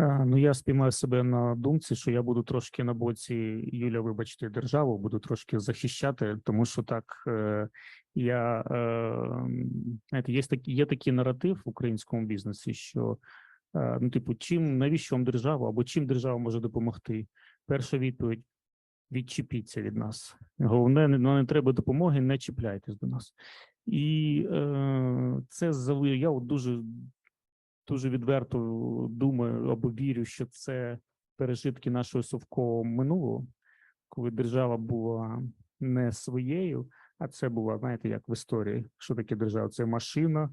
Е, Ну, я спіймаю себе на думці, що я буду трошки на боці Юля, вибачте, державу, буду трошки захищати, тому що так е, я е, знаєте, є такий, є такий наратив в українському бізнесі, що ну, типу, чим навіщо вам держава або чим держава може допомогти? Перша відповідь: відчепіться від нас. Головне, не, ну, не треба допомоги, не чіпляйтесь до нас. І е, це. Я от дуже дуже відверто думаю або вірю, що це пережитки нашого совкового минулого, коли держава була не своєю, а це була, знаєте, як в історії. Що таке держава? Це машина,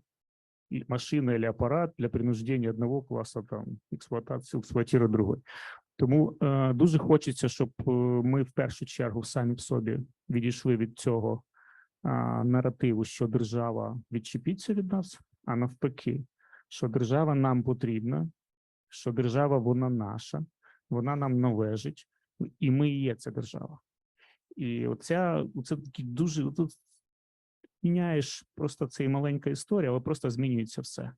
машина или апарат для принуждення одного класу там експлуатації, експлуатувати другий. Тому е, дуже хочеться, щоб е, ми в першу чергу самі в собі відійшли від цього е, наративу, що держава відчепіться від нас, а навпаки, що держава нам потрібна, що держава вона наша, вона нам належить, і ми є ця держава. І оця це такі дуже тут міняєш просто це маленька історія, але просто змінюється все.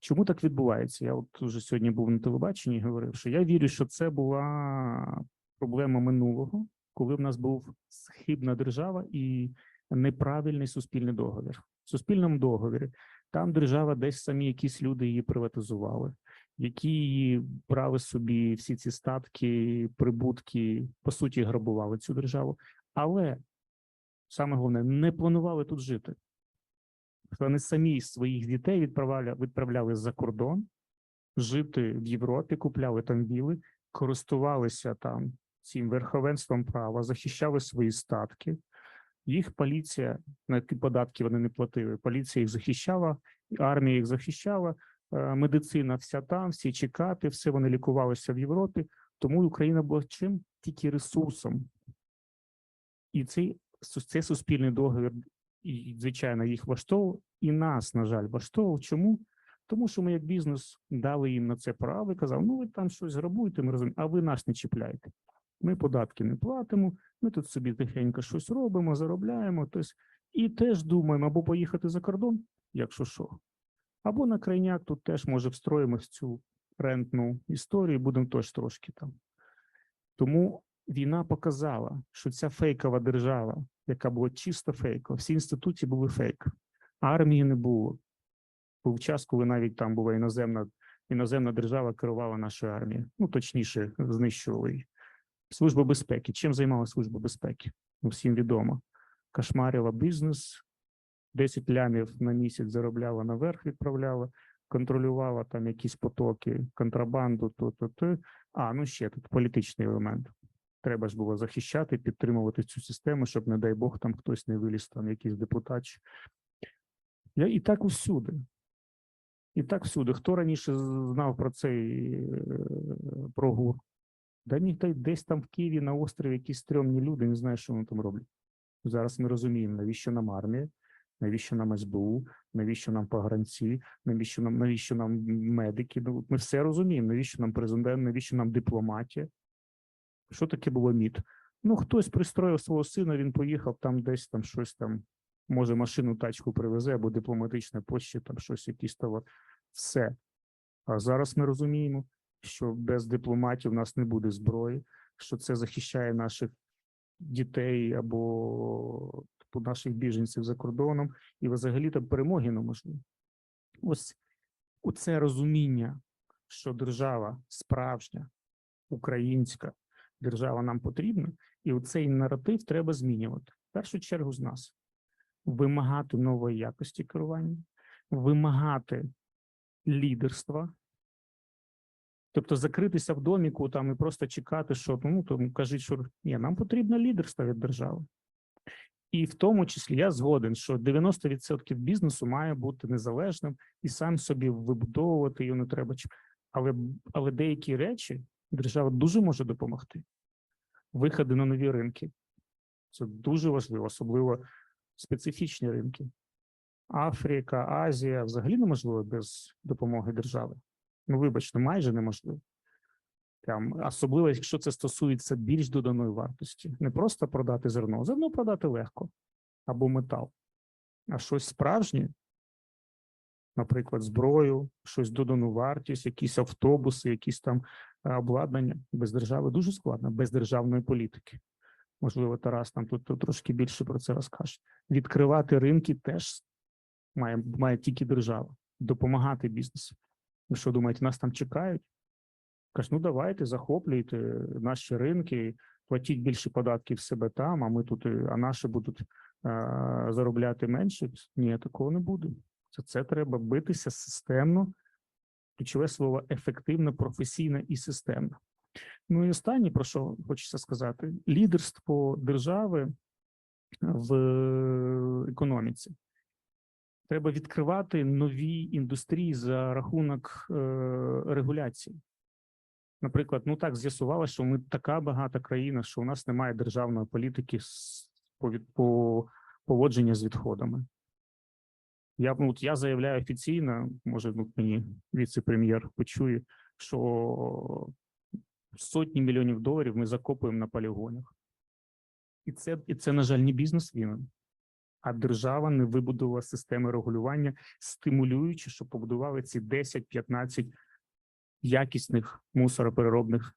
Чому так відбувається? Я от уже сьогодні був на телебаченні і говорив, що я вірю, що це була проблема минулого, коли в нас був хибна держава і неправильний суспільний договір. В суспільному договорі там держава десь самі якісь люди її приватизували, які її брали собі всі ці статки, прибутки, по суті, грабували цю державу, але саме головне, не планували тут жити. Вони самі своїх дітей відправляли, відправляли за кордон жити в Європі, купляли там віли, користувалися там цим верховенством права, захищали свої статки. Їх поліція, на які податки вони не платили. Поліція їх захищала, армія їх захищала, е, медицина вся там, всі чекати, все вони лікувалися в Європі. Тому Україна була чим тільки ресурсом. І цей це суспільний договір, і, звичайно, їх влаштовував, і нас, на жаль, влаштовував. Чому? Тому що ми, як бізнес, дали їм на це право і казав: ну ви там щось грабуєте, ми розуміємо, а ви нас не чіпляєте. Ми податки не платимо, ми тут собі тихенько щось робимо, заробляємо. Тобто, і теж думаємо або поїхати за кордон, якщо що, або на крайняк тут теж може встроїмось в цю рентну історію, будемо теж трошки там. Тому війна показала, що ця фейкова держава, яка була чисто фейкова, всі інституції були фейк, армії не було. Був час, коли навіть там була іноземна, іноземна держава керувала нашою армією. Ну, точніше, знищувала її. Служба безпеки. Чим займалася Служба безпеки? Ну, всім відомо. Кошмарила бізнес, 10 лямів на місяць заробляла наверх, відправляла, контролювала там якісь потоки, контрабанду, то, то, то. А, ну ще тут політичний елемент. Треба ж було захищати, підтримувати цю систему, щоб, не дай Бог, там хтось не виліз, там якийсь депутат. І так усюди. І так всюди. Хто раніше знав про цей е, про ГУР? Да ні, та десь там в Києві на острові якісь стрьомні люди, не знаю, що вони там роблять. Зараз ми розуміємо, навіщо нам армія, навіщо нам СБУ, навіщо нам погранці, навіщо нам, навіщо нам медики. Ну, ми все розуміємо, навіщо нам президент, навіщо нам дипломатія. Що таке було МІД? Ну, хтось пристроїв свого сина, він поїхав там десь там щось там, може, машину, тачку привезе, або дипломатичне пошті, там щось, якийсь товар. Все. А зараз ми розуміємо, що без дипломатів в нас не буде зброї, що це захищає наших дітей або типу, наших біженців за кордоном, і взагалі там перемоги неможливо. Ось оце розуміння, що держава справжня, українська держава нам потрібна, і оцей наратив треба змінювати. В першу чергу з нас вимагати нової якості керування, вимагати лідерства. Тобто закритися в доміку там і просто чекати, що ну то кажуть, що ні, нам потрібно лідерство від держави. І в тому числі я згоден, що 90% бізнесу має бути незалежним і сам собі вибудовувати його не треба. Але, але деякі речі держава дуже може допомогти. Виходи на нові ринки. Це дуже важливо, особливо специфічні ринки. Африка, Азія взагалі неможливо без допомоги держави. Ну, вибачте, майже неможливо. Прям, особливо, якщо це стосується більш доданої вартості. Не просто продати зерно, зерно продати легко або метал, а щось справжнє наприклад, зброю, щось додану вартість, якісь автобуси, якісь там е, обладнання без держави дуже складно, без державної політики. Можливо, Тарас там тут трошки більше про це розкаже. Відкривати ринки теж має, має тільки держава, допомагати бізнесу. Ви що думаєте, нас там чекають? Кажуть, ну давайте, захоплюйте наші ринки, платіть більше податків себе там, а ми тут, е, а наші будуть е, заробляти менше. Ні, такого не буде. Це, це треба битися системно. Ключове слово ефективно, професійно і системно. Ну і останнє, про що хочеться сказати: лідерство держави в економіці. Треба відкривати нові індустрії за рахунок е, регуляції. Наприклад, ну так з'ясувалося, що ми така багата країна, що у нас немає державної політики по, по поводження з відходами. Я ну, от я заявляю офіційно, може, ну, мені віце-прем'єр почує, що сотні мільйонів доларів ми закопуємо на полігонах. І це, і це, на жаль, не бізнес винен, а держава не вибудувала системи регулювання, стимулюючи, щоб побудували ці 10-15 якісних мусоропереробних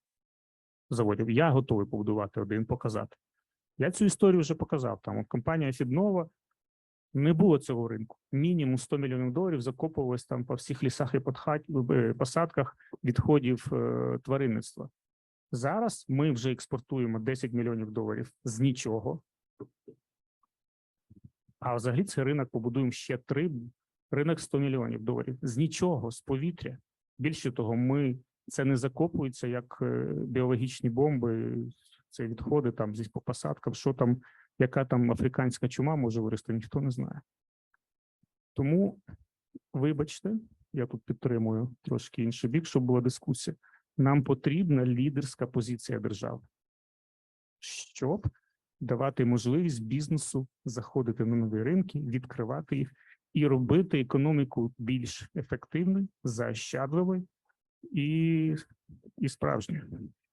заводів. Я готовий побудувати один, показати. Я цю історію вже показав. Там от компанія Фіднова не було цього ринку. Мінімум 100 мільйонів доларів закопувалось там по всіх лісах і е, посадках відходів е, тваринництва. Зараз ми вже експортуємо 10 мільйонів доларів з нічого. А взагалі цей ринок побудуємо ще три ринок 100 мільйонів доларів з нічого, з повітря. Більше того, ми це не закопується як е, біологічні бомби, це відходи там зі по посадкам. Що там, яка там африканська чума може вирости, ніхто не знає. Тому, вибачте, я тут підтримую трошки інший бік, щоб була дискусія. Нам потрібна лідерська позиція держави, щоб давати можливість бізнесу заходити на нові ринки, відкривати їх і робити економіку більш ефективною, заощадливою і, і справжньою.